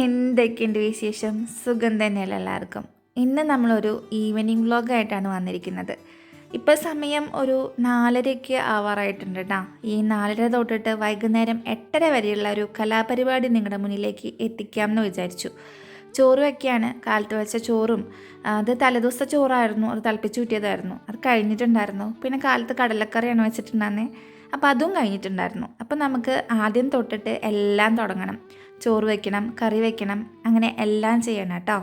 എന്തൊക്കെയുണ്ട് വിശേഷം? സുഖം തന്നെയല്ല എല്ലാവർക്കും? ഇന്ന് നമ്മളൊരു ഈവനിങ് വ്ളോഗായിട്ടാണ് വന്നിരിക്കുന്നത്. ഇപ്പോൾ സമയം ഒരു നാലരയ്ക്ക് ആവാറായിട്ടുണ്ട് കേട്ടോ ഈ നാലര തൊട്ടിട്ട് വൈകുന്നേരം എട്ടര വരെയുള്ള ഒരു കലാപരിപാടി നിങ്ങളുടെ മുന്നിലേക്ക് എത്തിക്കാം എന്ന് വിചാരിച്ചു. ചോറ് വയ്ക്കുകയാണ് കാലത്ത് വെച്ച ചോറും അത് തലേദിവസത്തെ ചോറായിരുന്നു. അത് തിളപ്പിച്ച് കൂട്ടിയതായിരുന്നു അത് കഴിഞ്ഞിട്ടുണ്ടായിരുന്നു. പിന്നെ കാലത്ത് കടലക്കറിയാണ് വെച്ചിട്ടുണ്ടായിരുന്നത് അപ്പോൾ അതും കഴിഞ്ഞിട്ടുണ്ടായിരുന്നു. അപ്പോൾ നമുക്ക് ആദ്യം തൊട്ടിട്ട് എല്ലാം തുടങ്ങണം. ചോറ് വയ്ക്കണം കറി വയ്ക്കണം അങ്ങനെ എല്ലാം ചെയ്യണം കേട്ടോ.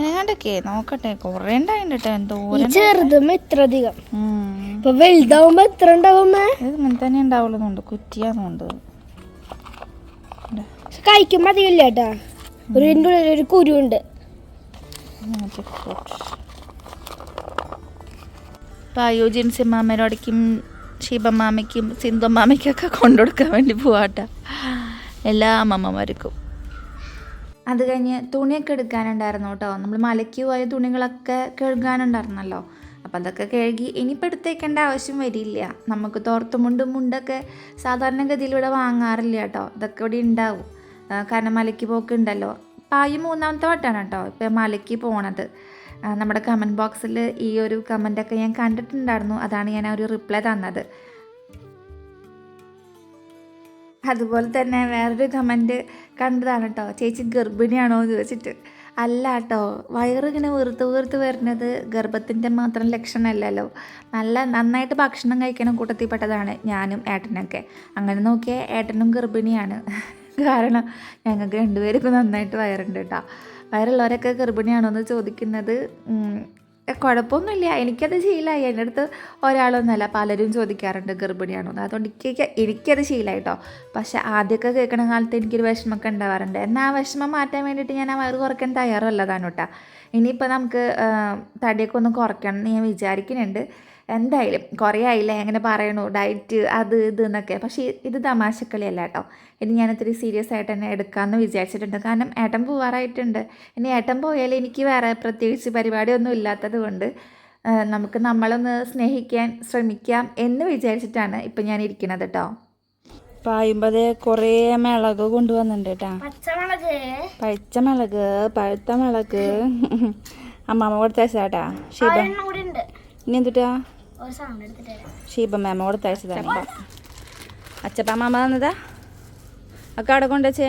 ഏതാണ്ടൊക്കെ നോക്കട്ടെ കുറേ ഉണ്ടായിട്ടോ എന്തോ ഈ എന്തോരം ചെറുതും എത്ര അധികം ഉം. ഇപ്പൊ വലുതാവുമ്പോ എത്ര ഉണ്ടാവുമ്പോ ഇത് ഇങ്ങനെ തന്നെ ഉണ്ടാവുള്ളൂന്നുണ്ട് കുറ്റിയാന്നുണ്ട്. കഴിക്കുമ്പോ അധികം ഇല്ല കേട്ടാ. ഒരു ഇതിന്റെ ഉള്ളിൽ അയോജിൻ ജിൻസിമാമരോടേക്കും ഷീബമ്മാമയ്ക്കും സിന്ധുമ്മാമയ്ക്കൊക്കെ കൊണ്ടുകൊടുക്കാൻ വേണ്ടി പോവാട്ട. എല്ലാ അമ്മമ്മമാർക്കും. അത് കഴിഞ്ഞ് തുണിയൊക്കെ എടുക്കാനുണ്ടായിരുന്നു കേട്ടോ. നമ്മൾ മലയ്ക്ക് പോയ തുണികളൊക്കെ കഴുകാനുണ്ടായിരുന്നല്ലോ. അപ്പം അതൊക്കെ കഴുകി ഇനിയിപ്പോൾ എടുത്തേക്കേണ്ട ആവശ്യം വരില്ല. നമുക്ക് തോർത്തുമുണ്ടും മുണ്ടൊക്കെ സാധാരണഗതിയിൽ ഇവിടെ വാങ്ങാറില്ല കേട്ടോ. ഇതൊക്കെ ഇവിടെ ഉണ്ടാവും. കാരണം മലയ്ക്ക് പോക്ക് ഉണ്ടല്ലോ പായി മൂന്നാമത്തെ വട്ടമാണ് കേട്ടോ ഇപ്പം മലയ്ക്ക് പോണത്. നമ്മുടെ കമന്റ് ബോക്സിൽ ഈ ഒരു കമന്റൊക്കെ ഞാൻ കണ്ടിട്ടുണ്ടായിരുന്നു. അതാണ് ഞാൻ ആ ഒരു റിപ്ലൈ തന്നത്. അതുപോലെ തന്നെ വേറൊരു കമന്റ് കണ്ടതാണ് കേട്ടോ ചേച്ചി ഗർഭിണിയാണോ എന്ന് ചോദിച്ചിട്ട്. അല്ല കേട്ടോ വയറിങ്ങനെ വീർത്ത് വീർത്ത് വരുന്നത് ഗർഭത്തിന്റെ മാത്രം ലക്ഷണമല്ലല്ലോ. നല്ല നന്നായിട്ട് ഭക്ഷണം കഴിക്കണം കൂട്ടത്തിൽപ്പെട്ടതാണ് ഞാനും ഏട്ടനൊക്കെ. അങ്ങനെ നോക്കിയാൽ ഏട്ടനും ഗർഭിണിയാണ്. കാരണം ഞങ്ങൾക്ക് രണ്ടുപേർക്കും നന്നായിട്ട് വയറുണ്ട് കേട്ടോ വയറുള്ളവരൊക്കെ ഗർഭിണിയാണോ എന്ന് ചോദിക്കുന്നത്. കുഴപ്പമൊന്നുമില്ല. എനിക്കത് ശീലമായി എന്റെ അടുത്ത് ഒരാളൊന്നുമല്ല പലരും ചോദിക്കാറുണ്ട് ഗർഭിണിയാണോ എന്ന്. അതുകൊണ്ട് എനിക്ക് എനിക്കത് ശീലമായി കേട്ടോ പക്ഷെ ആദ്യമൊക്കെ കേൾക്കണ കാലത്ത് എനിക്കൊരു വിഷമമൊക്കെ ഉണ്ടാവാറുണ്ട്. എന്നാൽ ആ വിഷമം മാറ്റാൻ വേണ്ടിയിട്ട് ഞാൻ ആ വയറ് കുറയ്ക്കാൻ തയ്യാറല്ലതാണ് കേട്ടോ. ഇനിയിപ്പോൾ നമുക്ക് തടിയൊക്കെ ഒന്ന് കുറയ്ക്കണം എന്ന് ഞാൻ വിചാരിക്കുന്നുണ്ട്. എന്തായാലും കുറേ ആയില്ലേ എങ്ങനെ പറയണു ഡയറ്റ് അത് ഇത് എന്നൊക്കെ. പക്ഷേ ഇത് തമാശക്കളിയല്ല കേട്ടോ ഇനി ഞാൻ ഇത്തിരി സീരിയസ് ആയിട്ട് തന്നെ എടുക്കാമെന്ന് വിചാരിച്ചിട്ടുണ്ട്. കാരണം ഏട്ടൻ പോവാറായിട്ടുണ്ട്. ഇനി ഏട്ടൻ പോയാൽ എനിക്ക് വേറെ പ്രത്യേകിച്ച് പരിപാടിയൊന്നും ഇല്ലാത്തത് കൊണ്ട് നമുക്ക് നമ്മളൊന്ന് സ്നേഹിക്കാൻ ശ്രമിക്കാം എന്ന് വിചാരിച്ചിട്ടാണ് ഇപ്പം ഞാൻ ഇരിക്കുന്നത് കേട്ടോ പായുമ്പതേ കുറേ മിളക് കൊണ്ടുവന്നിട്ടുണ്ട് കേട്ടാ പച്ചമുളക്. പഴുത്ത മുളക്. പഴുത്ത മിളക് അമ്മാമ്മ കൊടുത്തേട്ടാ ഉണ്ട്. ഇനി എന്തുട്ടാ? ഷീബ മാമ തയ്ച്ചതാണ്. അച്ചപ്പ മാമ തന്നതാ അക്കാടെ അവിടെ കൊണ്ടുവച്ചേ?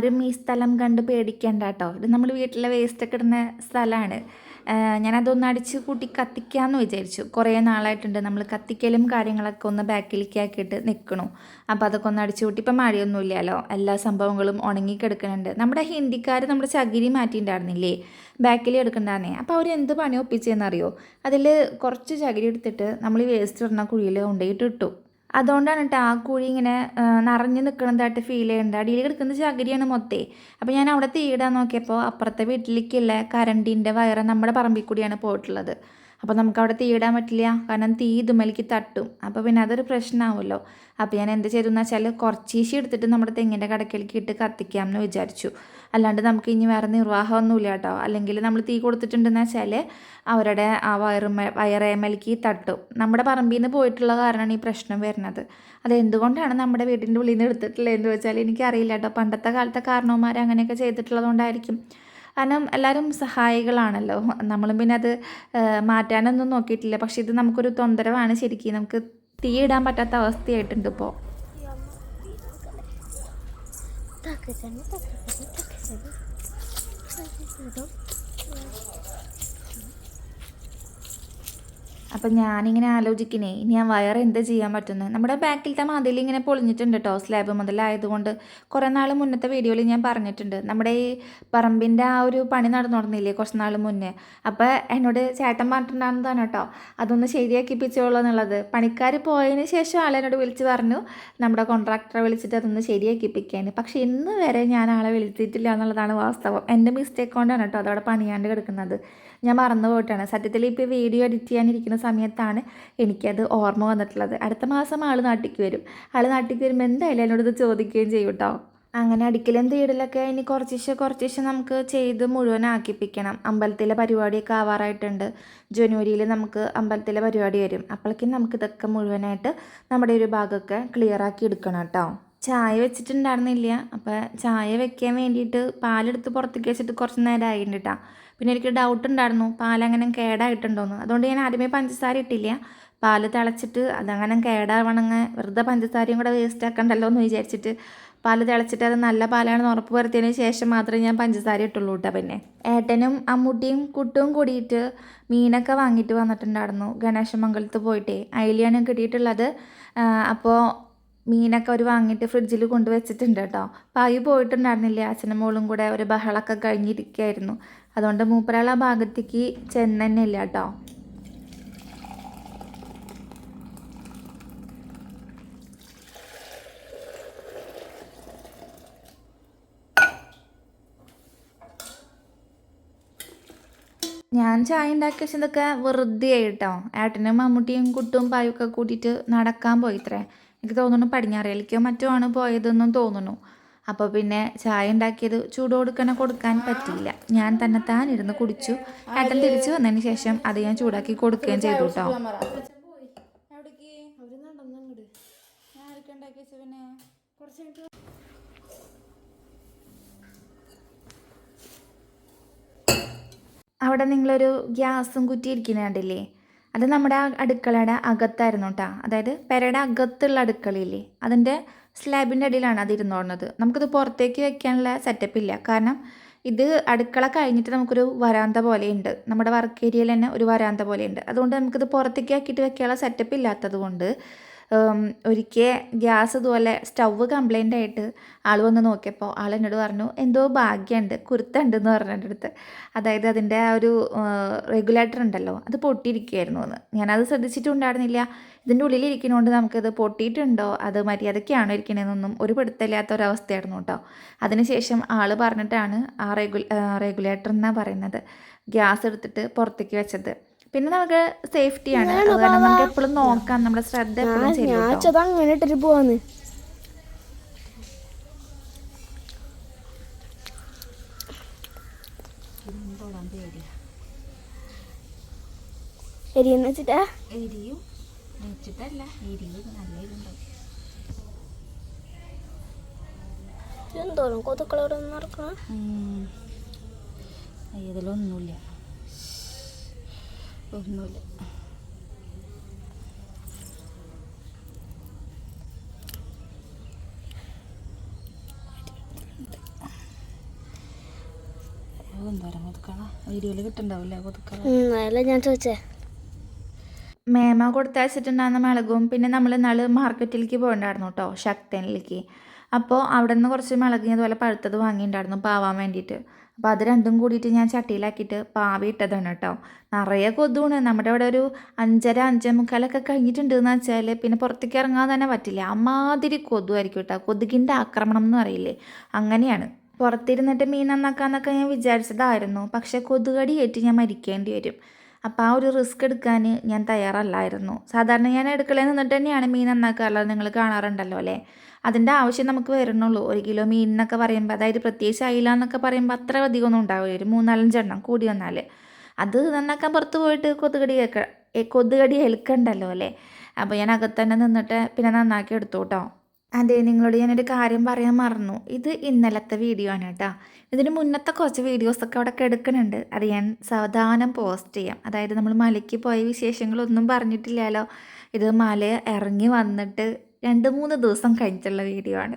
ആരും ഈ സ്ഥലം കണ്ട് പേടിക്കേണ്ട കേട്ടോ ഇത് നമ്മൾ വീട്ടിലെ വേസ്റ്റൊക്കെ ഇടുന്ന സ്ഥലമാണ് ഞാനതൊന്ന് അടിച്ച് കൂട്ടി കത്തിക്കാമെന്ന് വിചാരിച്ചു. കുറേ നാളായിട്ടുണ്ട് നമ്മൾ കത്തിക്കലും കാര്യങ്ങളൊക്കെ ഒന്ന് ബാക്കിലേക്ക് ആക്കിയിട്ട് നിൽക്കണു അപ്പോൾ അതൊക്കെ ഒന്ന് അടിച്ചു കൂട്ടി ഇപ്പം മഴയൊന്നുമില്ലല്ലോ എല്ലാ സംഭവങ്ങളും ഉണങ്ങി കിടക്കുന്നുണ്ട് നമ്മുടെ ഹിന്ദിക്കാർ നമ്മുടെ ചകിരി മാറ്റിയിട്ടുണ്ടായിരുന്നില്ലേ? ബാക്കിൽ എടുക്കണ്ടാന്നേ. അപ്പോൾ അവർ എന്ത് പണി ഒപ്പിച്ചതെന്നറിയോ അതിൽ കുറച്ച് ചകിരി എടുത്തിട്ട് നമ്മൾ ഈ വേസ്റ്റ് ഇടുന്ന കുഴിയിൽ കൊണ്ടുപോയിട്ട് ഇട്ടു അതുകൊണ്ടാണ് കേട്ടോ ആ കുഴി ഇങ്ങനെ നിറഞ്ഞു നിൽക്കണതായിട്ട് ഫീൽ ചെയ്യുന്നുണ്ട് അടിയിൽ കിടക്കുന്ന ചകിരിയാണ് മൊത്തേ. അപ്പോൾ ഞാൻ അവിടെ തീയിടാൻ നോക്കിയപ്പോൾ അപ്പുറത്തെ വീട്ടിലേക്കുള്ള കരണ്ടിന്റെ വയറ് നമ്മുടെ പറമ്പിൽ കൂടിയാണ് പോയിട്ടുള്ളത്. അപ്പോൾ നമുക്ക് അവിടെ തീയിടാൻ പറ്റില്ല. കാരണം തീ ഇതുമലിക്ക് തട്ടും. അപ്പോൾ പിന്നെ അതൊരു പ്രശ്നമാവുമല്ലോ അപ്പോൾ ഞാൻ എന്ത് ചെയ്തു എന്ന് വെച്ചാൽ കുറച്ചീശി എടുത്തിട്ട് നമ്മുടെ തെങ്ങിന്റെ കടക്കിലേക്ക് ഇട്ട് കത്തിക്കാം എന്ന് വിചാരിച്ചു. അല്ലാണ്ട് നമുക്ക് ഇനി വേറെ നിർവാഹമൊന്നുമില്ല കേട്ടോ. അല്ലെങ്കിൽ നമ്മൾ തീ കൊടുത്തിട്ടുണ്ടെന്ന് വെച്ചാൽ അവരുടെ ആ വയറ് വയറെ മലക്കി തട്ടും. നമ്മുടെ പറമ്പിൽ നിന്ന് പോയിട്ടുള്ള കാരണമാണ് ഈ പ്രശ്നം വരുന്നത്. അതെന്തുകൊണ്ടാണ് നമ്മുടെ വീടിന്റെ ഉള്ളിൽ നിന്ന് എടുത്തിട്ടുള്ളത് എന്ന് വെച്ചാൽ എനിക്കറിയില്ല കേട്ടോ. പണ്ടത്തെ കാലത്തെ കാരണവന്മാർ അങ്ങനെയൊക്കെ ചെയ്തിട്ടുള്ളതുകൊണ്ടായിരിക്കും. കാരണം എല്ലാവരും സഹായികളാണല്ലോ. നമ്മളും പിന്നെ അത് മാറ്റാനൊന്നും നോക്കിയിട്ടില്ല. പക്ഷേ ഇത് നമുക്കൊരു തൊന്തരവാണ് ശരിക്കും. നമുക്ക് തീ ഇടാൻ പറ്റാത്ത അവസ്ഥയായിട്ടുണ്ട് ഇപ്പോൾ അപ്പം ഞാനിങ്ങനെ ആലോചിക്കണേ ഇനി ആ വയർ എന്ത് ചെയ്യാൻ പറ്റുന്നത് നമ്മുടെ ബാക്കിലത്തെ മതിൽ ഇങ്ങനെ പൊളിഞ്ഞിട്ടുണ്ട് കേട്ടോ സ്ലാബ് മുതലായതുകൊണ്ട്. കുറേ നാൾ മുന്നത്തെ വീഡിയോയിൽ ഞാൻ പറഞ്ഞിട്ടുണ്ട് നമ്മുടെ ഈ പറമ്പിന്റെ ആ ഒരു പണി നടന്നു തുടങ്ങിയില്ലേ കുറച്ച് നാൾ മുന്നേ? അപ്പോൾ എന്നോട് ചേട്ടൻ പറഞ്ഞിട്ടുണ്ടാകുന്നതാണ് കേട്ടോ അതൊന്ന് ശരിയാക്കിപ്പിച്ചോളൂ എന്നുള്ളത്. പണിക്കാർ പോയതിന് ശേഷം ആളെന്നോട് വിളിച്ച് പറഞ്ഞു നമ്മുടെ കോൺട്രാക്ടറെ വിളിച്ചിട്ട് അതൊന്ന് ശരിയാക്കിപ്പിക്കാൻ പക്ഷേ ഇന്ന് വരെ ഞാൻ ആളെ വിളിച്ചിട്ടില്ല എന്നുള്ളതാണ് വാസ്തവം. എന്റെ മിസ്റ്റേക്ക് കൊണ്ടാണ് കേട്ടോ അതവിടെ പണിയാണ്ട് കിടക്കുന്നത്. ഞാൻ മറന്നു പോയിട്ടാണ്. സത്യത്തിൽ ഇപ്പോൾ വീഡിയോ എഡിറ്റ് ചെയ്യാനിരിക്കുന്ന സമയത്താണ് എനിക്കത് ഓർമ്മ വന്നിട്ടുള്ളത്. അടുത്ത മാസം ആൾ നാട്ടിലേക്ക് വരും. ആൾ നാട്ടിലേക്ക് വരുമ്പോൾ എന്തായാലും എന്നോട് ഇത് ചോദിക്കുകയും ചെയ്യും കേട്ടോ അങ്ങനെ അടിക്കലും തീടലൊക്കെ ഇനി കുറച്ചിശെ കുറച്ചിശെ നമുക്ക് ചെയ്ത് മുഴുവനാക്കിപ്പിക്കണം അമ്പലത്തിലെ പരിപാടിയൊക്കെ ആവാറായിട്ടുണ്ട്. ജനുവരിയിൽ നമുക്ക് അമ്പലത്തിലെ പരിപാടി വരും. അപ്പോഴേക്കും നമുക്ക് ഇതൊക്കെ മുഴുവനായിട്ട് നമ്മുടെ ഒരു ഭാഗമൊക്കെ ക്ലിയറാക്കി എടുക്കണം കേട്ടോ ചായ വെച്ചിട്ടുണ്ടായിരുന്നില്ല. അപ്പോൾ ചായ വെക്കാൻ വേണ്ടിയിട്ട് പാലെടുത്ത് പുറത്തേക്ക് വെച്ചിട്ട് കുറച്ച് നേരം ആയിട്ടുണ്ട് കേട്ടോ പിന്നെ എനിക്ക് ഡൗട്ട് ഉണ്ടായിരുന്നു. പാലങ്ങനെ കേടായിട്ടുണ്ടോന്ന്. അതുകൊണ്ട് ഞാൻ ആദ്യമേ പഞ്ചസാര ഇട്ടില്ല. പാൽ തിളച്ചിട്ട് അതങ്ങനെ കേടാവണങ്ങ് വെറുതെ പഞ്ചസാരയും കൂടെ വേസ്റ്റ് ആക്കണ്ടല്ലോ എന്ന് വിചാരിച്ചിട്ട് പാൽ തിളച്ചിട്ട് അത് നല്ല പാലാണെന്ന് ഉറപ്പ് വരുത്തിയതിന് ശേഷം മാത്രമേ ഞാൻ പഞ്ചസാര ഇട്ടുള്ളൂ കേട്ടോ പിന്നെ. ഏട്ടനും അമ്മൂട്ടിയും കുട്ടും കൂടിയിട്ട് മീനൊക്കെ വാങ്ങിയിട്ട് വന്നിട്ടുണ്ടായിരുന്നു. ഗണേശമംഗലത്ത് പോയിട്ടേ. അയിലാണ് കിട്ടിയിട്ടുള്ളത്. അപ്പോൾ മീനൊക്കെ അവർ വാങ്ങിയിട്ട് ഫ്രിഡ്ജിൽ കൊണ്ടുവച്ചിട്ടുണ്ട് കേട്ടോ. അപ്പോൾ അയ്യ പോയിട്ടുണ്ടായിരുന്നില്ലേ? അച്ഛനും മോളും കൂടെ ഒരു ബഹളമൊക്കെ കഴിഞ്ഞിരിക്കുകയായിരുന്നു അതുകൊണ്ട് മൂപ്പരാൾ ആ ഭാഗത്തേക്ക് ചെന്നെ കേട്ടോ. ഞാൻ ചായ ഉണ്ടാക്കി വെച്ചതൊക്കെ വെറുതെ ആയിട്ടോ ഏട്ടനും മമ്മൂട്ടിയും കുട്ടും പായൊക്കെ കൂട്ടിയിട്ട് നടക്കാൻ പോയിത്രേ. എനിക്ക് തോന്നുന്നു പടിഞ്ഞാറേലിക്കോ മറ്റോ ആണ് പോയതെന്നും തോന്നുന്നു. അപ്പോൾ പിന്നെ ചായ ഉണ്ടാക്കിയത് ചൂട് കൊടുക്കണ കൊടുക്കാൻ പറ്റിയില്ല. ഞാൻ തന്നെ താൻ ഇരുന്ന് കുടിച്ചു. ഏട്ടൻ തിരിച്ചു വന്നതിന് ശേഷം അത് ഞാൻ ചൂടാക്കി കൊടുക്കുകയും ചെയ്തു കേട്ടോ. അവിടെ നിങ്ങളൊരു ഗ്യാസും കുറ്റി കണ്ടില്ലേ? അത് നമ്മുടെ ആ അടുക്കളയുടെ അകത്തായിരുന്നു കേട്ടോ അതായത് പെരയുടെ അകത്തുള്ള അടുക്കളയില്ലേ? അതിന്റെ സ്ലാബിന്റെ അടിയിലാണ് അത് ഇരുന്നോടുന്നത് നമുക്കിത് പുറത്തേക്ക് വെക്കാനുള്ള സെറ്റപ്പ് ഇല്ല. കാരണം ഇത് അടുക്കള കഴിഞ്ഞിട്ട് നമുക്കൊരു വരാന്ത പോലെയുണ്ട്. നമ്മുടെ വർക്ക് ഏരിയയിൽ തന്നെ ഒരു വരാന്ത പോലെയുണ്ട്. അതുകൊണ്ട് നമുക്കിത് പുറത്തേക്ക് ആക്കിയിട്ട് വെക്കാനുള്ള സെറ്റപ്പ് ഇല്ലാത്തത് കൊണ്ട് ഒരിക്കൽ ഗ്യാസ് ഇതുപോലെ സ്റ്റൗവ് കംപ്ലൈന്റ് ആയിട്ട് ആൾ വന്ന് നോക്കിയപ്പോൾ ആൾ എന്നോട് പറഞ്ഞു എന്തോ ഭാഗ്യമുണ്ട് കുരുത്തുണ്ട് എന്ന് പറഞ്ഞു എന്റെ അടുത്ത്. അതായത് അതിന്റെ ആ ഒരു റെഗുലേറ്റർ ഉണ്ടല്ലോ അത് പൊട്ടിയിരിക്കുകയായിരുന്നു എന്ന് ഞാനത് ശ്രദ്ധിച്ചിട്ടുണ്ടായിരുന്നില്ല. ഇതിന്റെ ഉള്ളിലിരിക്കുന്നതുകൊണ്ട് നമുക്കത് പൊട്ടിയിട്ടുണ്ടോ? അത് മര്യാദയ്ക്കാണോ ഇരിക്കണതെന്നൊന്നും ഒരു പിടുത്തമില്ലാത്ത ഒരവസ്ഥയായിരുന്നു കേട്ടോ. അതിനുശേഷം ആൾ പറഞ്ഞിട്ടാണ് ആ റെഗു റെഗുലേറ്റർ എന്നാണ് പറയുന്നത് ഗ്യാസ് എടുത്തിട്ട് പുറത്തേക്ക് വെച്ചത്. പിന്നെ നമുക്ക് സേഫ്റ്റിയാണ് ആണ്. കാരണം നമുക്ക് എപ്പോഴും നോക്കാം. നമ്മുടെ ശ്രദ്ധ എപ്പോഴും അങ്ങനെ ഇട്ടിട്ട് പോവാന്ന്. എരിയെന്ന് വെച്ചിട്ടാ? എരിയും വെച്ചിട്ടല്ല എരിയും നല്ല എരിയുണ്ടാവും എന്തോരം കൊതുക്കളോട് നടക്കണം? ഇതിലൊന്നുമില്ല ഒന്നുമില്ല എന്തോരം കൊതുക്കള വീഡിയോയിൽ കിട്ടുണ്ടാവില്ലേ കൊതുക്കള അതല്ല ഞാൻ ചോദിച്ചേ. മേമ കൊടുത്തയച്ചിട്ടുണ്ടായിരുന്ന മിളകും പിന്നെ നമ്മൾ ഇന്നാൾ മാർക്കറ്റിലേക്ക് പോകണ്ടായിരുന്നു കേട്ടോ ശക്തനിലേക്ക്. അപ്പോൾ അവിടെ നിന്ന് കുറച്ച് മുളക് ഇതുപോലെ പഴുത്തത് വാങ്ങിയിട്ടുണ്ടായിരുന്നു പാവാൻ വേണ്ടിയിട്ട്. അപ്പോൾ അത് രണ്ടും കൂടിയിട്ട് ഞാൻ ചട്ടിയിലാക്കിയിട്ട് പാവി ഇട്ടതാണ് കേട്ടോ നിറയെ കൊതുവാണ്. നമ്മുടെ ഇവിടെ ഒരു അഞ്ചര അഞ്ചേ മുക്കാലൊക്കെ കഴിഞ്ഞിട്ടുണ്ട് എന്ന് വെച്ചാൽ പിന്നെ പുറത്തേക്ക് ഇറങ്ങാൻ തന്നെ പറ്റില്ല. അമാതിരി കൊതുവായിരിക്കും കേട്ടോ കൊതുകിന്റെ ആക്രമണം എന്ന് പറയില്ലേ? അങ്ങനെയാണ്. പുറത്തിരുന്നിട്ട് മീൻ നന്നാക്കാന്നൊക്കെ ഞാൻ വിചാരിച്ചതായിരുന്നു. പക്ഷേ കൊതുകടി ഏറ്റ് ഞാൻ മരിക്കേണ്ടി വരും. അപ്പോൾ ആ ഒരു റിസ്ക് എടുക്കാൻ ഞാൻ തയ്യാറല്ലായിരുന്നു. സാധാരണ ഞാൻ അടുക്കളയിൽ നിന്നിട്ട് തന്നെയാണ് മീൻ നന്നാക്കാറുള്ളത്. നിങ്ങൾ കാണാറുണ്ടല്ലോ അല്ലേ? അതിന്റെ ആവശ്യം നമുക്ക് വരണുള്ളൂ ഒരു കിലോ മീൻ എന്നൊക്കെ പറയുമ്പോൾ അതായത് പ്രത്യേകിച്ച് അയില എന്നൊക്കെ പറയുമ്പോൾ അത്ര അധികമൊന്നും ഉണ്ടാവില്ല. ഒരു മൂന്നാലഞ്ചെണ്ണം കൂടി വന്നാൽ അത് നന്നാക്കാൻ പുറത്ത് പോയിട്ട് കൊതുകടി കൊതുകടി ഏൽക്കണ്ടല്ലോ അല്ലേ? അപ്പോൾ ഞാൻ അകത്തന്നെ നിന്നിട്ട് പിന്നെ നന്നാക്കി എടുത്തു കേട്ടോ. അതെ നിങ്ങളോട് ഞാനൊരു കാര്യം പറയാൻ മറന്നു. ഇത് ഇന്നലത്തെ വീഡിയോ ആണ് കേട്ടോ. ഇതിന് മുന്നത്തെ കുറച്ച് വീഡിയോസൊക്കെ അവിടെ കിടക്കുന്നുണ്ട് അത് ഞാൻ സാവധാനം പോസ്റ്റ് ചെയ്യാം. അതായത് നമ്മൾ മലയ്ക്ക് പോയ വിശേഷങ്ങളൊന്നും പറഞ്ഞിട്ടില്ലല്ലോ. ഇത് മല ഇറങ്ങി വന്നിട്ട് രണ്ട് മൂന്ന് ദിവസം കഴിഞ്ഞിട്ടുള്ള വീഡിയോ ആണ്.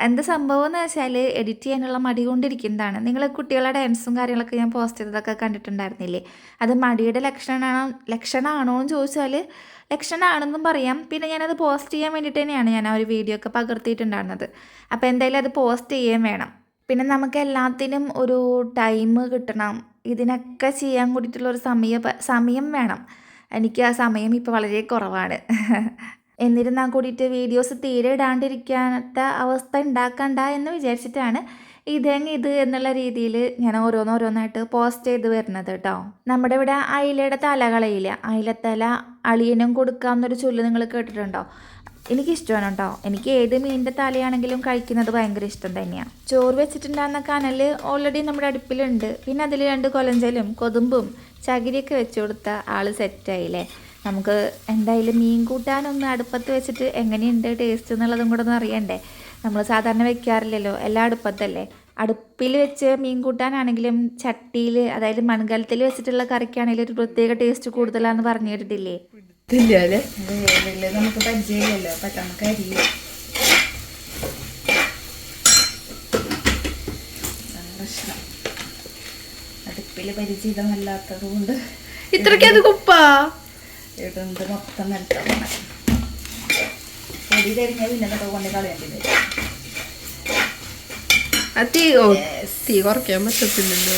എന്താ സംഭവം എന്ന് വെച്ചാൽ എഡിറ്റ് ചെയ്യാനുള്ള മടി കൊണ്ടിരിക്കുന്നതാണ്. നിങ്ങൾ കുട്ടികളുടെ ഡാൻസും കാര്യങ്ങളൊക്കെ ഞാൻ പോസ്റ്റ് ചെയ്തതൊക്കെ കണ്ടിട്ടുണ്ടായിരുന്നില്ലേ? അത് മടിയുടെ ലക്ഷണമാണോ ലക്ഷണമാണോ എന്ന് ചോദിച്ചാൽ ലക്ഷണമാണെന്നും പറയാം. പിന്നെ ഞാനത് പോസ്റ്റ് ചെയ്യാൻ വേണ്ടിയിട്ട് തന്നെയാണ് ഞാൻ ആ ഒരു വീഡിയോ ഒക്കെ പകർത്തിയിട്ടുണ്ടായിരുന്നത്. അപ്പോൾ എന്തായാലും അത് പോസ്റ്റ് ചെയ്യുകയും വേണം. പിന്നെ നമുക്ക് എല്ലാത്തിനും ഒരു ടൈം കിട്ടണം. ഇതിനൊക്കെ ചെയ്യാൻ കൂടിയിട്ടുള്ള ഒരു സമയ സമയം വേണം. എനിക്ക് ആ സമയം ഇപ്പോൾ വളരെ കുറവാണ്. എന്നിരുന്നാൽ കൂടിയിട്ട് വീഡിയോസ് തീരെ ഇടാണ്ടിരിക്കാത്ത അവസ്ഥ ഉണ്ടാക്കണ്ട എന്ന് വിചാരിച്ചിട്ടാണ് ഇതെങ്ങ് ഇത് എന്നുള്ള രീതിയിൽ ഞാൻ ഓരോന്നോരോന്നായിട്ട് പോസ്റ്റ് ചെയ്ത് വരുന്നത് കേട്ടോ നമ്മുടെ ഇവിടെ അയിലയുടെ തല കളയില്ല. അയിലത്തല അളിയനും കൊടുക്കാമെന്നൊരു ചൊല്ല് നിങ്ങൾ കേട്ടിട്ടുണ്ടോ? എനിക്കിഷ്ടമാണ് കേട്ടോ എനിക്ക് ഏത് മീനിന്റെ തലയാണെങ്കിലും കഴിക്കുന്നത് ഭയങ്കര ഇഷ്ടം തന്നെയാണ് ചോറ് വെച്ചിട്ടുണ്ടാകുന്ന കനൽ ഓൾറെഡി നമ്മുടെ അടുപ്പിലുണ്ട്. പിന്നെ അതിൽ രണ്ട് കൊലഞ്ചലും കൊതുമ്പും ചകിരിയൊക്കെ വെച്ച് കൊടുത്ത ആൾ സെറ്റായില്ലേ നമുക്ക് എന്തായാലും മീൻ കൂട്ടാനൊന്ന് അടുപ്പത്ത് വെച്ചിട്ട് എങ്ങനെയുണ്ട് ടേസ്റ്റ് എന്നുള്ളതും കൂടെ ഒന്ന് അറിയണ്ടേ? നമ്മൾ സാധാരണ വെക്കാറില്ലല്ലോ എല്ലാം അടുപ്പത്തല്ലേ? അടുപ്പിൽ വെച്ച് മീൻ കൂട്ടാനാണെങ്കിലും ചട്ടിയിൽ അതായത് മൺകലത്തിൽ വെച്ചിട്ടുള്ള കറിക്കാണെങ്കിലും ഒരു പ്രത്യേക ടേസ്റ്റ് കൂടുതലാന്ന് പറഞ്ഞു കേട്ടിട്ടില്ലേ? നമുക്ക് പരിചയമില്ലല്ലോ അപ്പം നമുക്ക് അരിയും പ്രശ്നം. അടുപ്പിൽ പരിചിതമല്ലാത്തത് കൊണ്ട് ഇത്രയ്ക്ക് അത് കുപ്പാ? ഇടുന്നത് മൊത്തം നിലത്താണ് പൊടി തരിഞ്ഞാൽ പിന്നെ അതൊക്കെ കൊണ്ട് കളയേണ്ടി വരും. തീ തീ കുറയ്ക്കാൻ പറ്റത്തില്ലല്ലോ.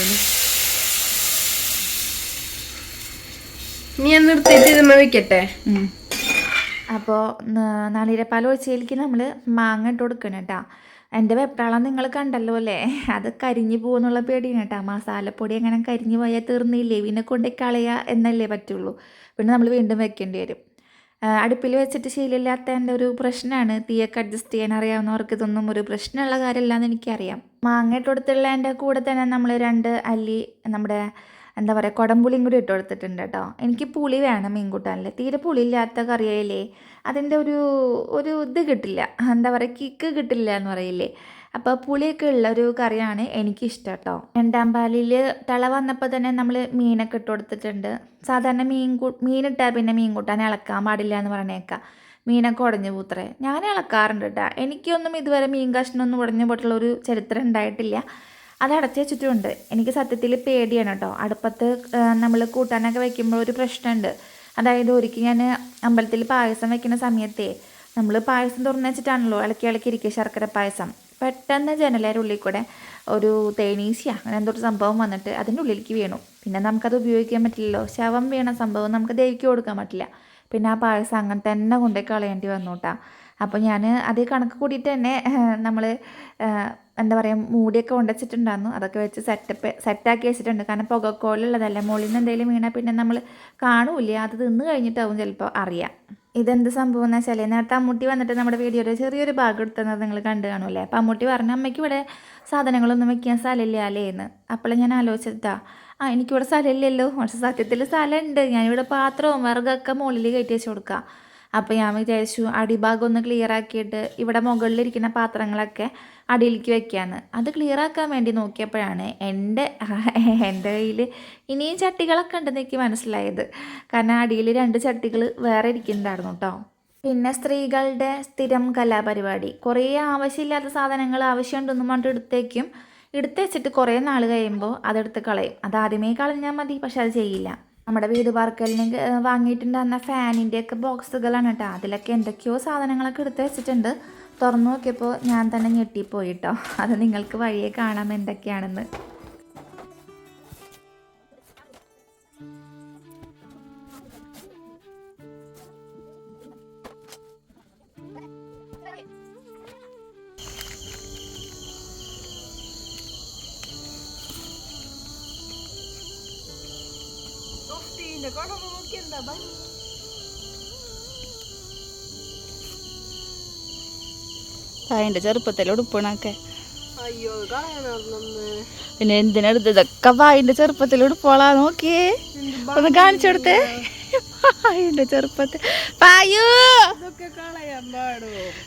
നീ ഒന്ന് എടുത്തിട്ട് വെക്കട്ടെ അപ്പോൾ നാളികേരപ്പാൽ ഒഴിച്ചതിലേക്ക് നമ്മൾ മാങ്ങ ഇട്ട് കൊടുക്കണം കേട്ടോ. എന്റെ വെപ്രാളം നിങ്ങൾ കണ്ടല്ലോ അല്ലേ? അത് കരിഞ്ഞു പോകുന്നുള്ള പേടിയാണ് കേട്ടോ. മസാലപ്പൊടി അങ്ങനെ കരിഞ്ഞു പോയാൽ തീർന്നില്ലേ? പിന്നെ കൊണ്ടേ കളയുക എന്നല്ലേ പറ്റുള്ളൂ. പിന്നെ നമ്മൾ വീണ്ടും വെക്കേണ്ടി വരും. അടുപ്പിൽ വെച്ചിട്ട് ശീലമില്ലാത്തതിന്റെ ഒരു പ്രശ്നമാണ്. തീയൊക്കെ അഡ്ജസ്റ്റ് ചെയ്യാൻ അറിയാവുന്നവർക്ക് ഇതൊന്നും ഒരു പ്രശ്നമുള്ള കാര്യമല്ലെന്ന് എനിക്കറിയാം. മാങ്ങ ഇട്ട് കൊടുത്തുള്ളതിന്റെ കൂടെ തന്നെ നമ്മൾ രണ്ട് അല്ലി നമ്മുടെ എന്താ പറയുക കുടംപുളിയും കൂടി ഇട്ട് കൊടുത്തിട്ടുണ്ട് കേട്ടോ. എനിക്ക് പുളി വേണം മീൻ തീരെ തീരെ പുളിയില്ലാത്ത കറിയായില്ലേ? അതിന്റെ ഒരു ഒരു ഇത് കിട്ടില്ല. എന്താ പറയുക കിക്ക് കിട്ടില്ല എന്ന് പറയില്ലേ? അപ്പോൾ പുളിയൊക്കെ ഉള്ള ഒരു കറിയാണ് എനിക്കിഷ്ടം കേട്ടോ രണ്ടാം പാലിൽ തിള വന്നപ്പോൾ തന്നെ നമ്മൾ മീനൊക്കെ ഇട്ട് കൊടുത്തിട്ടുണ്ട്. സാധാരണ മീൻ കൂ മീനിട്ടാൽ പിന്നെ മീൻ കൂട്ടാൻ ഇളക്കാൻ പാടില്ല എന്ന് പറഞ്ഞേക്കാം. മീനൊക്കെ ഉടഞ്ഞു പൂത്രേ ഞാൻ ഇളക്കാറുണ്ട് കേട്ടോ എനിക്കൊന്നും ഇതുവരെ മീൻ കഷ്ണമൊന്നും ഉടഞ്ഞു പോയിട്ടുള്ള ഒരു ചരിത്രം ഉണ്ടായിട്ടില്ല. അത് അടച്ചു വെച്ചിട്ടുണ്ട്. എനിക്ക് സത്യത്തിൽ പേടിയാണ് കേട്ടോ അടുപ്പത്ത് നമ്മൾ കൂട്ടാനൊക്കെ വെക്കുമ്പോൾ ഒരു പ്രശ്നമുണ്ട്. അതായത് ഒരിക്കൽ ഞാൻ അമ്പലത്തിൽ പായസം വെക്കുന്ന സമയത്തേ നമ്മൾ പായസം തുറന്നു വെച്ചിട്ടാണല്ലോ ഇളക്കി ഇളക്കി ഇരിക്കുക ശർക്കര പായസം. പെട്ടെന്ന് ജനലേറെ ഉള്ളിൽ കൂടെ ഒരു തേനീശ അങ്ങനെ എന്തോ ഒരു സംഭവം വന്നിട്ട് അതിന്റെ ഉള്ളിലേക്ക് വീണു. പിന്നെ നമുക്കത് ഉപയോഗിക്കാൻ പറ്റില്ലല്ലോ. ശവം വീണ സംഭവം നമുക്ക് ദേവിക്ക് കൊടുക്കാൻ പറ്റില്ല. പിന്നെ ആ പായസം അങ്ങനെ തന്നെ കൊണ്ടുപോയി കളയേണ്ടി വന്നു കേട്ടോ. അപ്പോൾ ഞാൻ അതേ കണക്ക് കൂടിയിട്ട് തന്നെ നമ്മൾ എന്താ പറയുക മൂടിയൊക്കെ ഉണ്ടച്ചിട്ടുണ്ടായിരുന്നു. അതൊക്കെ വെച്ച് സെറ്റപ്പ് സെറ്റാക്കി വെച്ചിട്ടുണ്ട്. കാരണം പുകക്കോലുള്ളതല്ലേ. മുകളിൽ നിന്ന് എന്തെങ്കിലും വീണാൽ പിന്നെ നമ്മൾ കാണൂല അത് തിന്ന് കഴിഞ്ഞിട്ടാവും ചിലപ്പോൾ അറിയാം. ഇതെന്ത് സംഭവം എന്ന് വെച്ചാൽ നേരത്തെ അമ്മൂട്ടി വന്നിട്ട് നമ്മുടെ വീഡിയോയുടെ ചെറിയൊരു ഭാഗം എടുത്തത് നിങ്ങൾ കണ്ടു കാണുമല്ലേ അപ്പോൾ അമ്മൂട്ടി പറഞ്ഞു അമ്മയ്ക്ക് ഇവിടെ സാധനങ്ങളൊന്നും വെക്കാൻ സ്ഥലമില്ല അല്ലേ എന്ന്. അപ്പോൾ ഞാൻ ആലോചിച്ചിട്ടാ ആ എനിക്കിവിടെ സ്ഥലമില്ലല്ലോ. പക്ഷെ സത്യത്തിൽ സ്ഥലമുണ്ട്. ഞാനിവിടെ പാത്രവും വിറകൊക്കെ മുകളിൽ കയറ്റി വെച്ച് കൊടുക്കാം. അപ്പോൾ ഞാൻ വിചാരിച്ചു അടിഭാഗം ഒന്ന് ക്ലിയർ ആക്കിയിട്ട് ഇവിടെ മുകളിലിരിക്കുന്ന പാത്രങ്ങളൊക്കെ അടിയിലേക്ക് വെക്കാന്ന്. അത് ക്ലിയർ ആക്കാൻ വേണ്ടി നോക്കിയപ്പോഴാണ് എന്റെ എന്റെ കയ്യിൽ ഇനിയും ചട്ടികളൊക്കെ ഉണ്ടെന്ന് എനിക്ക് മനസ്സിലായത്. കാരണം അടിയിൽ രണ്ട് ചട്ടികൾ വേറെ ഇരിക്കുന്നുണ്ടായിരുന്നു കേട്ടോ പിന്നെ സ്ത്രീകളുടെ സ്ഥിരം കലാപരിപാടി. കുറേ ആവശ്യമില്ലാത്ത സാധനങ്ങൾ ആവശ്യമുണ്ടെന്ന് പറഞ്ഞിട്ട് എടുത്തേക്കും. എടുത്ത് വെച്ചിട്ട് കുറേ നാൾ കഴിയുമ്പോൾ അതെടുത്ത് കളയും. അത് ആദ്യമേ കളഞ്ഞാൽ മതി പക്ഷെ അത് ചെയ്യില്ല. നമ്മുടെ വീട് പാർക്കലിന് വാങ്ങിയിട്ടുണ്ടായിരുന്ന ഫാനിന്റെ ഒക്കെ ബോക്സുകളാണ് കേട്ടോ. അതിലൊക്കെ എന്തൊക്കെയോ സാധനങ്ങളൊക്കെ എടുത്ത് വെച്ചിട്ടുണ്ട്. തുറന്നു നോക്കിയപ്പോൾ ഞാൻ തന്നെ ഞെട്ടിപ്പോയി കേട്ടോ. അത് നിങ്ങൾക്ക് വഴിയെ കാണാം എന്തൊക്കെയാണെന്ന്. അതിന്റെ ചെറുപ്പത്തിൽ ഉടുപ്പണൊക്കെ. അയ്യോ പിന്നെ എന്തിനെടുത്ത് ഇതൊക്കെ വായിന്റെ ചെറുപ്പത്തിൽ ഉടുപ്പോളാ നോക്കിയേ. ഒന്ന് കാണിച്ചു കൊടുത്തേ. വായിന്റെ ചെറുപ്പത്തിൽ പായു!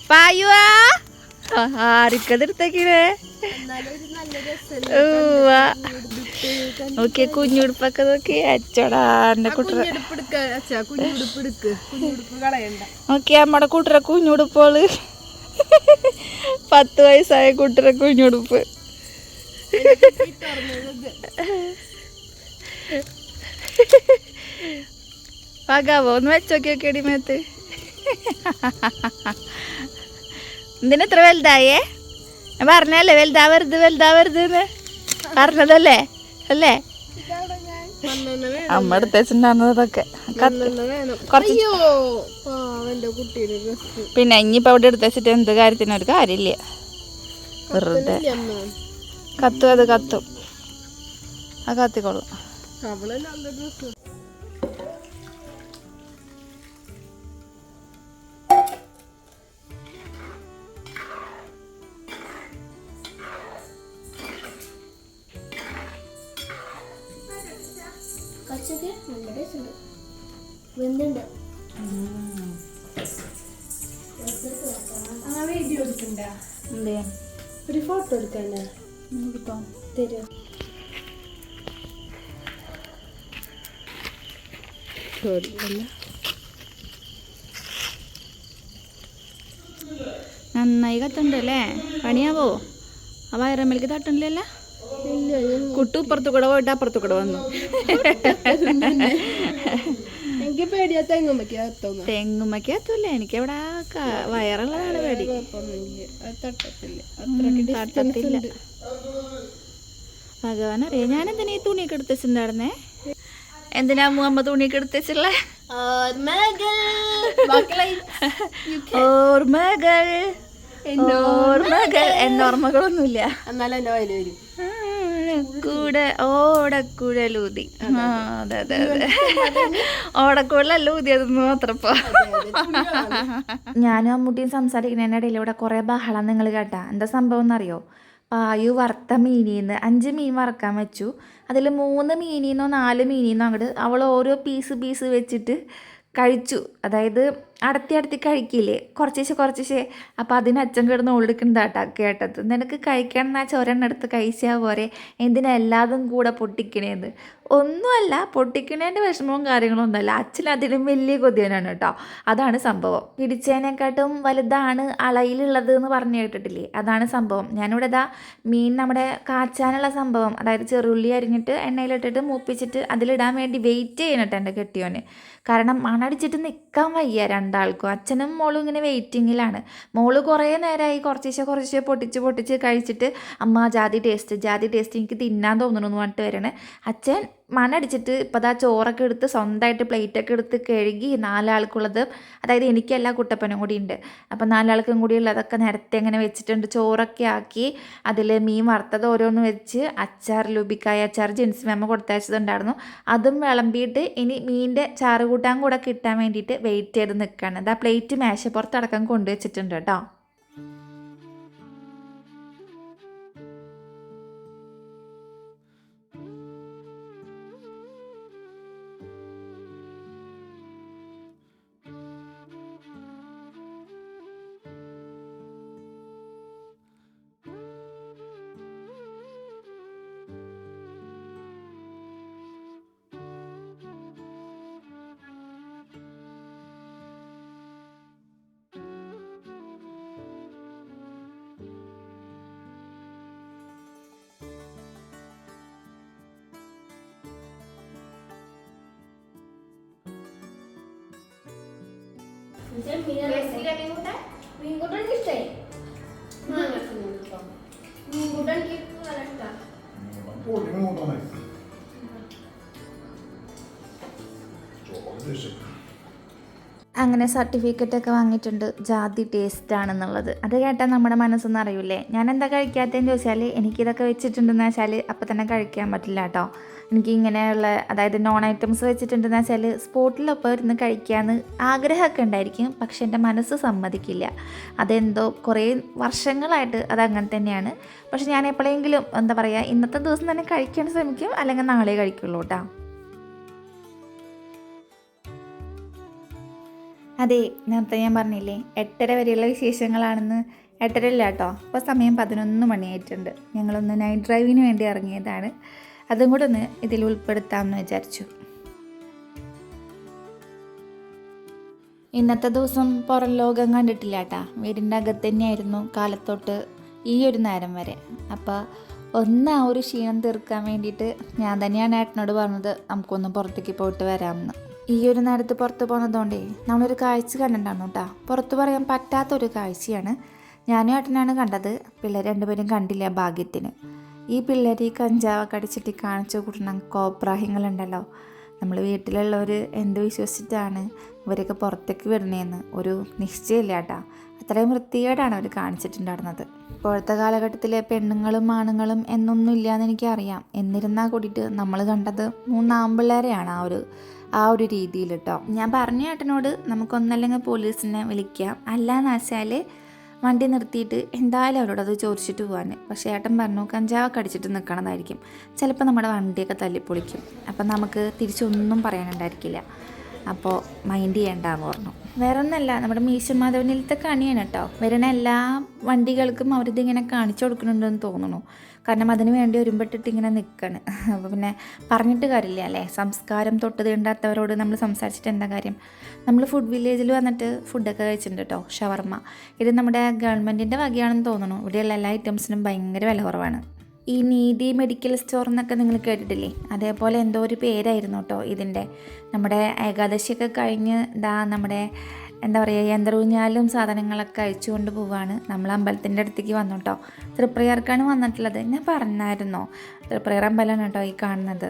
പായുവാ! ആർക്കതെടുത്തേക്കില്ലേ നോക്കിയ കുഞ്ഞുടുപ്പൊക്കെ നോക്കി. അച്ചടാ എന്റെ കുട്ടറ. നോക്കിയ നമ്മടെ കുട്ടറ കുഞ്ഞുടുപ്പോൾ. പത്ത് വയസ്സായ കൂട്ടറ കുഞ്ഞുടുപ്പ്. പകാവോ ഒന്ന് വെച്ചോക്കി നോക്കിയടി മേത്ത്. എന്തിനാ എത്ര വലുതായേ? ഞാൻ പറഞ്ഞല്ലേ വലുതാവരുത് വലുതാവരുത് എന്ന്. പറഞ്ഞതല്ലേ? അല്ലേ? അമ്മ ഡ്രസ് പിന്നെ ഇനിയിപ്പോ അവിടെ എടുത്ത് വെച്ചിട്ട് എന്ത് കാര്യത്തിനും ഒരു കാര്യമില്ല. വെറുതെ. കത്തും അത് കത്തും. ആ കത്തിക്കോളും. കുറച്ചൊക്കെ നല്ല ടേസ്റ്റ് ഉണ്ട്. വെന്തുണ്ട്. ആ വീഡിയോ എടുക്കണ്ട. എന്ത് ഒരു ഫോട്ടോ എടുക്കണ്ട. തരുമോ നന്നായി കത്തുണ്ടല്ലേ പണിയാവോ? ആ വയറമ്മലേക്ക് തട്ടണില്ലല്ലോ കുട്ടു ഇപ്പുറത്തു കൂടെ പോയിട്ട് അപ്പുറത്തു കൂടെ വന്നു. എനിക്ക് പേടിയാ തെങ്ങുമ്പക്ക് എത്തുന്നു തെങ്ങുമ്മക്ക് എത്തൂല എനിക്ക് എവിടെ വയറുള്ളതാണ് പേടി. തട്ടത്തില്ല. ഭഗവാൻ അറിയാം. ഞാൻ എന്തിനാ ഈ തുണിയൊക്കെ എടുത്തിട്ടുണ്ടായിരുന്നേ എന്തിനാ അമ്മ തുണിയൊക്കെ എടുത്തിട്ടുള്ളേ ഓർമ്മകൾ. ഓർമ്മകൾ. എന്നോർമ്മകളൊന്നുമില്ല എന്നാലും എന്റെ വയലും വരും. കൂടെ ഓടക്കുഴലൂതി. ആ അതെ അതെ. അതെ ഓടക്കുഴലല്ല ഊതി അതൊന്നും മാത്രപ്പോ ഞാനും അമ്മൂട്ടിയും സംസാരിക്കുന്നതിനിടയിൽ ഇവിടെ കുറേ ബഹളം നിങ്ങൾ കേട്ടാ. എന്താ സംഭവം എന്നറിയോ? പായു വറുത്ത മീനീന്ന് അഞ്ച് മീൻ വറക്കാൻ വെച്ചു. അതിൽ മൂന്ന് മീനീന്നോ നാല് മീനീന്നോ അങ്ങോട്ട് അവൾ ഓരോ പീസ് പീസ് വെച്ചിട്ട് കഴിച്ചു. അതായത് അടത്തി അടത്തി കഴിക്കില്ലേ? കുറച്ചേശ്ശെ കുറച്ചേശ്ശെ അപ്പം അതിന് അച്ഛൻ കിടന്ന് ഓടിക്കുന്നതാട്ടാ കേട്ടത്. നിനക്ക് കഴിക്കണം വെച്ചാൽ ഒരെണ്ണം എടുത്ത് കഴിച്ചാൽ പോരെ. എന്തിനാ എല്ലാതും കൂടെ പൊട്ടിക്കണേന്ന്? ഒന്നുമല്ല പൊട്ടിക്കണേന്റെ വിഷമവും കാര്യങ്ങളും ഒന്നുമല്ല അച്ഛൻ അതിലും വലിയ കൊതിയനാണ് കേട്ടോ. അതാണ് സംഭവം. പിടിച്ചതിനെക്കാട്ടും വലുതാണ് അളയിലുള്ളത് എന്ന് പറഞ്ഞു കേട്ടിട്ടില്ലേ? അതാണ് സംഭവം. ഞാനിവിടെ ഇതാ മീൻ നമ്മുടെ കാച്ചാനുള്ള സംഭവം അതായത് ചെറുള്ളി അരിഞ്ഞിട്ട് എണ്ണയിലിട്ടിട്ട് മൂപ്പിച്ചിട്ട് അതിലിടാൻ വേണ്ടി വെയിറ്റ് ചെയ്യണം കേട്ടോ എന്റെ കെട്ടിയോന്. കാരണം മണടിച്ചിട്ട് നിൽക്കാൻ വയ്യ. രണ്ടാൾക്കും. അച്ഛനും മോളും ഇങ്ങനെ വെയിറ്റിങ്ങിലാണ്. മോൾ കുറേ നേരമായി കുറച്ചേശ്ശെ കുറച്ചേ പൊട്ടിച്ച് പൊട്ടിച്ച് കഴിച്ചിട്ട് അമ്മ ജാതി ടേസ്റ്റ് ജാതി ടേസ്റ്റ് എനിക്ക് തിന്നാൻ തോന്നണമെന്ന് പറഞ്ഞിട്ട് വരണേ. അച്ഛൻ മണടിച്ചിട്ട് ഇപ്പോൾ ദാ ചോറൊക്കെ എടുത്ത് സ്വന്തമായിട്ട് പ്ലേറ്റൊക്കെ എടുത്ത് കഴുകി നാലാൾക്കുള്ളത് അതായത് എനിക്കല്ല കുട്ടപ്പനും കൂടി ഉണ്ട്. അപ്പം നാലാൾക്കും കൂടി ഉള്ളതൊക്കെ നേരത്തെ അങ്ങനെ വെച്ചിട്ടുണ്ട്. ചോറൊക്കെ ആക്കി അതിൽ മീൻ വറുത്തത് ഓരോന്ന് വെച്ച് അച്ചാർ ലുബിക്കായ അച്ചാർ ജിൻസ് മേമ കൊടുത്തയച്ചതുണ്ടായിരുന്നു. അതും വിളമ്പിയിട്ട് ഇനി മീനിന്റെ ചാറ് കൂട്ടാൻ കൂടെ കിട്ടാൻ വേണ്ടിയിട്ട് വെയിറ്റ് ചെയ്ത് നിൽക്കുകയാണ് അതാ പ്ലേറ്റ് മേശപ്പുറത്തടക്കം കൊണ്ടുവച്ചിട്ടുണ്ട് കേട്ടോ. ম্যাঙ্গোটার কিসটাই ম্যাঙ্গোটার কি আরেকটা ও ম্যাঙ্গোটা নাই അങ്ങനെ സർട്ടിഫിക്കറ്റ് ഒക്കെ വാങ്ങിയിട്ടുണ്ട്. ജാതി ടേസ്റ്റ് ആണെന്നുള്ളത്. അത് കേട്ടാൽ നമ്മുടെ മനസ്സൊന്നും അറിയില്ലേ? ഞാൻ എന്താ കഴിക്കാത്തതെന്ന് ചോദിച്ചാൽ എനിക്കിതൊക്കെ വെച്ചിട്ടുണ്ടെന്ന് വെച്ചാൽ അപ്പം തന്നെ കഴിക്കാൻ പറ്റില്ല കേട്ടോ എനിക്ക് ഇങ്ങനെയുള്ള അതായത് നോൺ ഐറ്റംസ് വെച്ചിട്ടുണ്ടെന്ന് വെച്ചാൽ സ്പോട്ടിലൊപ്പം ഇരുന്ന് കഴിക്കാമെന്ന് ആഗ്രഹമൊക്കെ ഉണ്ടായിരിക്കും. പക്ഷെ എന്റെ മനസ്സ് സമ്മതിക്കില്ല. അതെന്തോ കുറേ വർഷങ്ങളായിട്ട് അതങ്ങനെ തന്നെയാണ്. പക്ഷെ ഞാൻ എപ്പോഴെങ്കിലും എന്താ പറയുക ഇന്നത്തെ ദിവസം തന്നെ കഴിക്കാൻ ശ്രമിക്കും. അല്ലെങ്കിൽ നാളെ കഴിക്കുള്ളൂ കേട്ടോ അതെ നേരത്തെ ഞാൻ പറഞ്ഞില്ലേ എട്ടര വരെയുള്ള വിശേഷങ്ങളാണെന്ന് എട്ടര ഇല്ല കേട്ടോ. ഇപ്പോൾ സമയം പതിനൊന്ന് മണിയായിട്ടുണ്ട്. ഞങ്ങളൊന്ന് നൈറ്റ് ഡ്രൈവിന് വേണ്ടി ഇറങ്ങിയതാണ്. അതും കൂടെ ഒന്ന് ഇതിൽ ഉൾപ്പെടുത്താമെന്ന് വിചാരിച്ചു. ഇന്നത്തെ ദിവസം പുറം ലോകം കണ്ടിട്ടില്ല കേട്ടാ. വീടിന്റെ അകത്ത് തന്നെയായിരുന്നു കാലത്തോട്ട് ഈ ഒരു നേരം വരെ. അപ്പോൾ ഒന്ന് ആ ഒരു ക്ഷീണം തീർക്കാൻ വേണ്ടിയിട്ട് ഞാൻ തന്നെയാണ് ഏട്ടനോട് പറഞ്ഞത് നമുക്കൊന്ന് പുറത്തേക്ക് പോയിട്ട് വരാമെന്ന്. ഈ ഒരു നേരത്ത് പുറത്ത് പോകുന്നതുകൊണ്ടേ നമ്മളൊരു കാഴ്ച കണ്ടിട്ടുണ്ടാണ് കേട്ടോ. പുറത്ത് പറയാൻ പറ്റാത്തൊരു കാഴ്ചയാണ്. ഞാനും ഏട്ടനാണ് കണ്ടത്. പിള്ളേർ രണ്ടുപേരും കണ്ടില്ല ഭാഗ്യത്തിന്. ഈ പിള്ളേർ ഈ കഞ്ചാവൊക്കെ അടിച്ചിട്ട് കാണിച്ചു കൂട്ടണം കോപ്രാഹ്യങ്ങളുണ്ടല്ലോ. നമ്മൾ വീട്ടിലുള്ളവർ എന്ത് വിശ്വസിച്ചിട്ടാണ് ഇവരൊക്കെ പുറത്തേക്ക് വിടണേന്ന്? ഒരു നിശ്ചയമില്ല കേട്ടോ. അത്രയും വൃത്തികേടാണ് അവർ കാണിച്ചിട്ടുണ്ടായിരുന്നത്. ഇപ്പോഴത്തെ കാലഘട്ടത്തിലെ പെണ്ണുങ്ങളും ആണുങ്ങളും എന്നൊന്നും ഇല്ലയെന്ന് എനിക്കറിയാം. എന്നിരുന്നാൽ കൂടിയിട്ട് നമ്മൾ കണ്ടത് മൂന്നാമ്പിള്ളേരെയാണ് ആ ഒരു ആ ഒരു രീതിയിൽ കേട്ടോ ഞാൻ പറഞ്ഞ ഏട്ടനോട് നമുക്കൊന്നല്ലെങ്കിൽ പോലീസിനെ വിളിക്കാം. അല്ലാന്ന് വെച്ചാൽ വണ്ടി നിർത്തിയിട്ട് എന്തായാലും അവരോട് അത് ചോദിച്ചിട്ട് പോകാൻ പക്ഷേ ഏട്ടൻ പറഞ്ഞു കഞ്ചാവൊക്കെ അടിച്ചിട്ട് നിൽക്കണതായിരിക്കും ചിലപ്പോൾ നമ്മുടെ വണ്ടിയൊക്കെ തല്ലിപ്പൊളിക്കും. അപ്പം നമുക്ക് തിരിച്ചൊന്നും പറയാനുണ്ടായിരിക്കില്ല. അപ്പോൾ മൈൻഡ് ചെയ്യണ്ടാന്ന് പറഞ്ഞു. വേറെ ഒന്നല്ല നമ്മുടെ മീശ മാധവനിലത്തെ കണിയാണ് കേട്ടോ വരുന്ന എല്ലാ വണ്ടികൾക്കും അവരിതിങ്ങനെ കാണിച്ചു കൊടുക്കുന്നുണ്ടെന്ന് തോന്നുന്നു. കാരണം അതിന് വേണ്ടി ഒരുമ്പെട്ടിട്ട് ഇങ്ങനെ നിൽക്കാണ് അപ്പോൾ പിന്നെ പറഞ്ഞിട്ട് കാര്യമില്ല അല്ലേ? സംസ്കാരം തൊട്ട് തീണ്ടാത്തവരോട് നമ്മൾ സംസാരിച്ചിട്ട് എന്താ കാര്യം? നമ്മൾ ഫുഡ് വില്ലേജിൽ വന്നിട്ട് ഫുഡൊക്കെ കഴിച്ചിട്ടുണ്ട് കേട്ടോ ഷവർമ്മ. ഇത് നമ്മുടെ ഗവൺമെന്റിന്റെ വകയാണെന്ന് തോന്നുന്നു. ഇവിടെയുള്ള എല്ലാ ഐറ്റംസിനും ഭയങ്കര വില കുറവാണ്. ഈ നീതി മെഡിക്കൽ സ്റ്റോർ എന്നൊക്കെ നിങ്ങൾ കേട്ടിട്ടില്ലേ? അതേപോലെ എന്തോ ഒരു പേരായിരുന്നു കേട്ടോ ഇതിന്റെ. നമ്മുടെ ഏകാദശിയൊക്കെ കഴിഞ്ഞ് ദാ നമ്മുടെ എന്താ പറയുക യന്ത്രൂഞ്ഞാലും സാധനങ്ങളൊക്കെ അയച്ചുകൊണ്ട് പോവുകയാണ് നമ്മൾ അമ്പലത്തിന്റെ അടുത്തേക്ക് വന്നു കേട്ടോ. തൃപ്രയാർക്കാണ് വന്നിട്ടുള്ളത്. ഞാൻ പറഞ്ഞായിരുന്നോ? തൃപ്രയർ അമ്പലമാണ് കേട്ടോ ഈ കാണുന്നത്.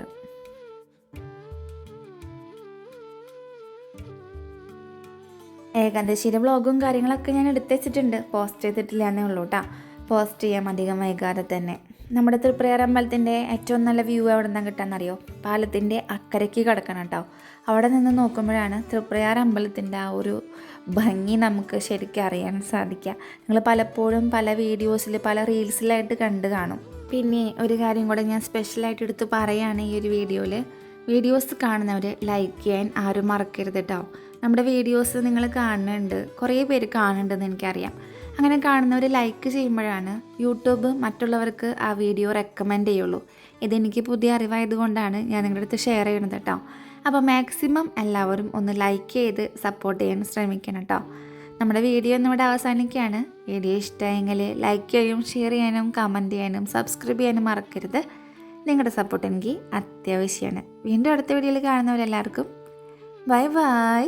ഏകാദശിയുടെ വ്ളോഗും കാര്യങ്ങളൊക്കെ ഞാൻ എടുത്തു വെച്ചിട്ടുണ്ട്. പോസ്റ്റ് ചെയ്തിട്ടില്ല എന്നേ ഉള്ളൂ കേട്ടോ. പോസ്റ്റ് ചെയ്യാം അധികം വൈകാതെ തന്നെ. നമ്മുടെ തൃപ്രയാർ അമ്പലത്തിന്റെ ഏറ്റവും നല്ല വ്യൂ എവിടെ നിന്നാണ് കിട്ടാന്നറിയോ? പാലത്തിന്റെ അക്കരയ്ക്ക് കിടക്കണം കേട്ടോ. അവിടെ നിന്ന് നോക്കുമ്പോഴാണ് തൃപ്രയാർ അമ്പലത്തിന്റെ ആ ഒരു ഭംഗി നമുക്ക് ശരിക്കും അറിയാൻ സാധിക്കുക. നിങ്ങൾ പലപ്പോഴും പല വീഡിയോസിൽ പല റീൽസിലായിട്ട് കണ്ട് കാണും. പിന്നെ ഒരു കാര്യം കൂടെ ഞാൻ സ്പെഷ്യലായിട്ട് എടുത്ത് പറയുകയാണ് ഈ ഒരു വീഡിയോയിൽ. വീഡിയോസ് കാണുന്നവർ ലൈക്ക് ചെയ്യാൻ ആരും മറക്കരുത് കേട്ടോ. നമ്മുടെ വീഡിയോസ് നിങ്ങൾ കാണുന്നുണ്ട്. കുറേ പേര് കാണുന്നുണ്ടെന്ന് എനിക്കറിയാം. അങ്ങനെ കാണുന്നവർ ലൈക്ക് ചെയ്യുമ്പോഴാണ് യൂട്യൂബ് മറ്റുള്ളവർക്ക് ആ വീഡിയോ റെക്കമെൻഡ് ചെയ്യുള്ളൂ. ഇതെനിക്ക് പുതിയ അറിവായതുകൊണ്ടാണ് ഞാൻ നിങ്ങളുടെ അടുത്ത് ഷെയർ ചെയ്യണത് കേട്ടോ അപ്പോൾ മാക്സിമം എല്ലാവരും ഒന്ന് ലൈക്ക് ചെയ്ത് സപ്പോർട്ട് ചെയ്യാൻ ശ്രമിക്കണം കേട്ടോ നമ്മുടെ വീഡിയോ ഒന്നും ഇവിടെ അവസാനിക്കുകയാണ്. വീഡിയോ ഇഷ്ടമായെങ്കിൽ ലൈക്ക് ചെയ്യാനും ഷെയർ ചെയ്യാനും കമന്റ് ചെയ്യാനും സബ്സ്ക്രൈബ് ചെയ്യാനും മറക്കരുത്. നിങ്ങളുടെ സപ്പോർട്ട് എനിക്ക് അത്യാവശ്യമാണ്. വീണ്ടും അടുത്ത വീഡിയോയിൽ കാണുന്നവരെല്ലാവർക്കും ബൈ ബൈ